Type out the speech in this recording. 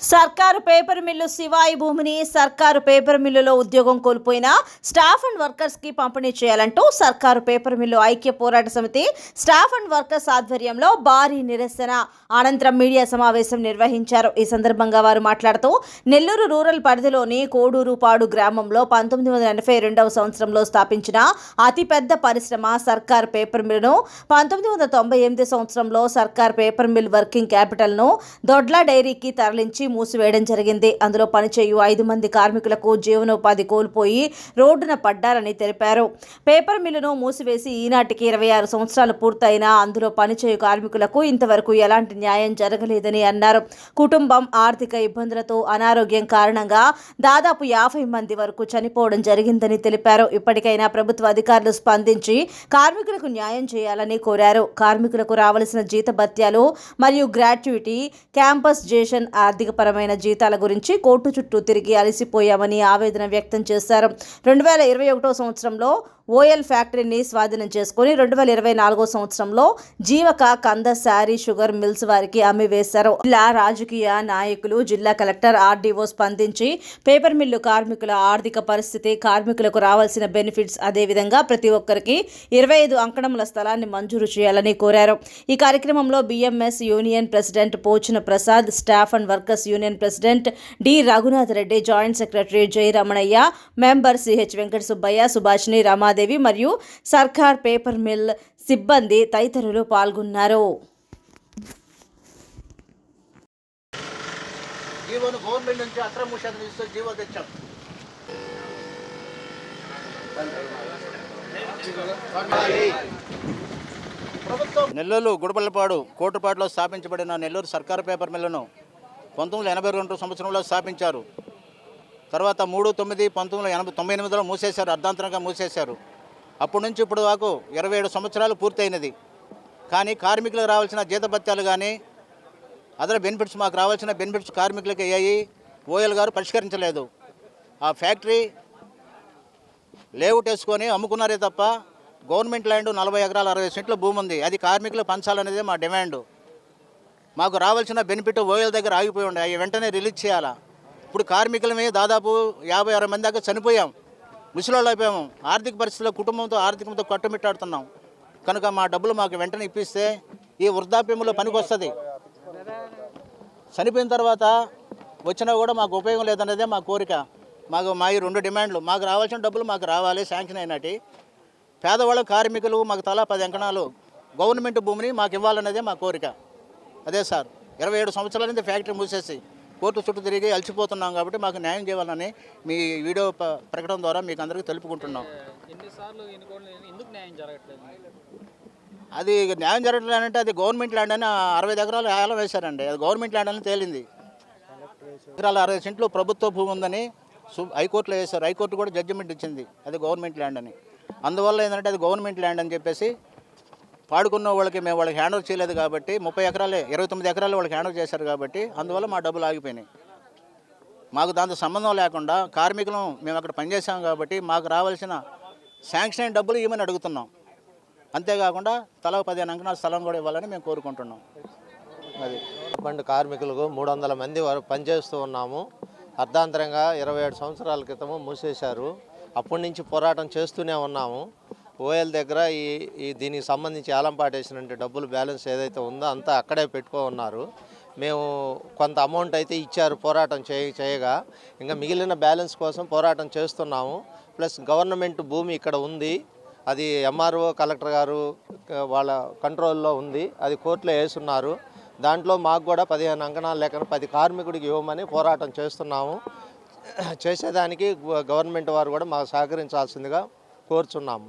సర్కారు paper mill శివాయి భూమిని సర్కారు పేపర్ మిల్లులో ఉద్యోగం కోల్పోయిన స్టాఫ్ అండ్ వర్కర్స్కి పంపిణీ చేయాలంటూ సర్కారు పేపర్ మిల్లు ఐక్య పోరాట సమితి స్టాఫ్ అండ్ వర్కర్స్ ఆధ్వర్యంలో భారీ నిరసన అనంతరం మీడియా సమావేశం నిర్వహించారు. ఈ సందర్భంగా వారు మాట్లాడుతూ నెల్లూరు రూరల్ పరిధిలోని కోడూరుపాడు గ్రామంలో పంతొమ్మిది వందల ఎనభై రెండవ సంవత్సరంలో స్థాపించిన అతిపెద్ద పరిశ్రమ సర్కార్ పేపర్ మిల్లును పంతొమ్మిది వందల తొంభై ఎనిమిది సంవత్సరంలో సర్కార్ పేపర్ మిల్ వర్కింగ్ క్యాపిటల్ను దొడ్ల డైరీకి తరలించి మూసివేయడం జరిగింది. అందులో పనిచేయు ఐదు మంది కార్మికులకు జీవనోపాధి కోల్పోయి రోడ్డున పడ్డారని తెలిపారు. పేపర్ మిల్లును మూసివేసి ఈనాటికి ఇరవై ఆరు సంవత్సరాలు పూర్తయినా అందులో పనిచేయు కార్మికులకు ఇంతవరకు ఎలాంటి న్యాయం జరగలేదని అన్నారు. కుటుంబం ఆర్థిక ఇబ్బందులతో అనారోగ్యం కారణంగా దాదాపు యాభై మంది వరకు చనిపోవడం జరిగిందని తెలిపారు. ఇప్పటికైనా ప్రభుత్వ అధికారులు స్పందించి కార్మికులకు న్యాయం చేయాలని కోరారు. కార్మికులకు రావలసిన జీతభత్యాలు మరియు గ్రాట్యుటీ క్యాంపస్ జేషన్ ఆర్థిక పరమైన జీతాల గురించి కోర్టు చుట్టూ తిరిగి అలసిపోయామని ఆవేదన వ్యక్తం చేశారు. రెండు వేల ఇరవై ఒకటో సంవత్సరంలో ఓఎల్ ఫ్యాక్టరీని స్వాధీనం చేసుకుని రెండు వేల ఇరవై నాలుగో సంవత్సరంలో జీవక కంద శారీ షుగర్ మిల్స్ వారికి అమ్మివేశారు జిల్లా రాజకీయ నాయకులు జిల్లా కలెక్టర్ ఆర్డీఓ స్పందించి పేపర్ మిల్లు కార్మికుల ఆర్థిక పరిస్థితి కార్మికులకు రావాల్సిన బెనిఫిట్స్ అదేవిధంగా ప్రతి ఒక్కరికి ఇరవై ఐదు అంకణముల స్థలాన్ని మంజూరు చేయాలని కోరారు. ఈ కార్యక్రమంలో BMS union president Pochina Prasad staff and workers union president D. Raghunath Reddy joint secretary Jai Ramanaiah member CH Venkata Subbaiah Subhashini Ramadevi మరియు సర్కార్ పేపర్ మిల్ సిబ్బంది తదితరులు పాల్గొన్నారు. జీవోను గవర్నమెంట్ నుంచి అక్రమ ఇస్తూ జీవో తెచ్చాం. ప్రభుత్వం నెల్లూరు గుడపల్లపాడు కోటుపాటులో స్థాపించబడిన నెల్లూరు సర్కారు పేపర్ మిల్లును పంతొమ్మిది వందల ఎనభై రెండు సంవత్సరంలో స్థాపించారు. తర్వాత మూడు తొమ్మిది పంతొమ్మిది ఎనభై తొంభై ఎనిమిదిలో మూసేశారు అర్ధాంతరంగా మూసేశారు. అప్పటి నుంచి ఇప్పుడు వరకు ఇరవై ఏడు సంవత్సరాలు పూర్తయినది. కానీ కార్మికులకు రావాల్సిన జీతభత్యాలు కానీ అదర్ బెనిఫిట్స్ మాకు రావాల్సిన బెనిఫిట్స్ కార్మికులకు అయ్యాయి ఓఎల్ గారు పరిష్కరించలేదు. ఆ ఫ్యాక్టరీ లేఅవుట్ వేసుకొని అమ్ముకున్నారే తప్ప గవర్నమెంట్ ల్యాండ్ నలభై ఎకరాలు అరవై సెంట్ల భూమి ఉంది. అది కార్మికులు పంచాలనేదే మా డిమాండ్. మాకు రావాల్సిన బెనిఫిట్ ఓఎల్ దగ్గర ఆగిపోయి ఉండే అవి వెంటనే రిలీజ్ చేయాలా? ఇప్పుడు కార్మికులమే దాదాపు యాభై అరవై మంది దాకా చనిపోయాం. ముసలోళ్ళు అయిపోయాము. ఆర్థిక పరిస్థితుల్లో కుటుంబంతో ఆర్థికంతో కట్టుమిట్టాడుతున్నాం. కనుక మా డబ్బులు మాకు వెంటనే ఇప్పిస్తే ఈ వృద్ధాప్యంలో పనికొస్తుంది. చనిపోయిన తర్వాత వచ్చినా కూడా మాకు ఉపయోగం లేదన్నదే మా కోరిక. మాకు మా ఈ రెండు డిమాండ్లు. మాకు రావాల్సిన డబ్బులు మాకు రావాలి శాంక్షన్ అయినట్టు పేదవాళ్ళ కార్మికులు మాకు తలా పది ఎంకణాలు గవర్నమెంట్ భూమిని మాకు ఇవ్వాలన్నదే మా కోరిక. అదే సార్ ఇరవై ఏడు సంవత్సరాల నుంచి ఫ్యాక్టరీ మూసేసి కోర్టు చుట్టూ తిరిగి అలసిపోతున్నాం కాబట్టి మాకు న్యాయం చేయాలని మీ వీడియో ప్రకటన ద్వారా మీకు అందరికీ తెలుపుకుంటున్నాం. ఎన్నిసార్లు ఎన్నుకోవడం ఎందుకు న్యాయం జరగట్లేదు? అది న్యాయం జరగట్లేదు అంటే అది గవర్నమెంట్ ల్యాండ్ అని అరవై ఎకరాలు ఏలం వేశారండి. అది గవర్నమెంట్ ల్యాండ్ అని తేలింది. ఎకరాలు అరవై సెంట్లు ప్రభుత్వ భూమి ఉందని హైకోర్టులో వేశారు. హైకోర్టు కూడా జడ్జిమెంట్ ఇచ్చింది. అది గవర్నమెంట్ ల్యాండ్ అని. అందువల్ల ఏంటంటే అది గవర్నమెంట్ ల్యాండ్ అని చెప్పేసి పాడుకున్న వాళ్ళకి మేము వాళ్ళకి హ్యాండ్ ఓవర్ చేయలేదు కాబట్టి ముప్పై ఎకరాలే ఇరవై తొమ్మిది ఎకరాలు వాళ్ళకి హ్యాండ్ ఓవర్ చేశారు కాబట్టి అందువల్ల మా డబ్బులు ఆగిపోయినాయి. మాకు దాంతో సంబంధం లేకుండా కార్మికులు మేము అక్కడ పనిచేసాం కాబట్టి మాకు రావాల్సిన శాంక్షన్ అయిన డబ్బులు ఇవ్వమని అడుగుతున్నాం. అంతేకాకుండా తల పదిహేను అంకణాల స్థలం కూడా ఇవ్వాలని మేము కోరుకుంటున్నాం. అది. బండి కార్మికులకు మూడు వందల మంది వరకు పనిచేస్తూ ఉన్నాము. అర్ధాంతరంగా ఇరవై ఏడు సంవత్సరాల క్రితము మూసేశారు. అప్పటి నుంచి పోరాటం చేస్తూనే ఉన్నాము. ఓఎల్ దగ్గర ఈ ఈ దీనికి సంబంధించి ఏలంపాటేసినటువంటి డబ్బులు బ్యాలెన్స్ ఏదైతే ఉందో అంతా అక్కడే పెట్టుకో ఉన్నారు. మేము కొంత అమౌంట్ అయితే ఇచ్చారు పోరాటం చేయ చేయగా. ఇంకా మిగిలిన బ్యాలెన్స్ కోసం పోరాటం చేస్తున్నాము. ప్లస్ గవర్నమెంట్ భూమి ఇక్కడ ఉంది. అది ఎంఆర్ఓ కలెక్టర్ గారు వాళ్ళ కంట్రోల్లో ఉంది. అది కోర్టులో వేస్తున్నారు దాంట్లో మాకు కూడా పదిహేను అంకణాలు లేక పది కార్మికుడికి ఇవ్వమని పోరాటం చేస్తున్నాము. చేసేదానికి గవర్నమెంట్ వారు కూడా మాకు సహకరించాల్సిందిగా కోరుచున్నాము.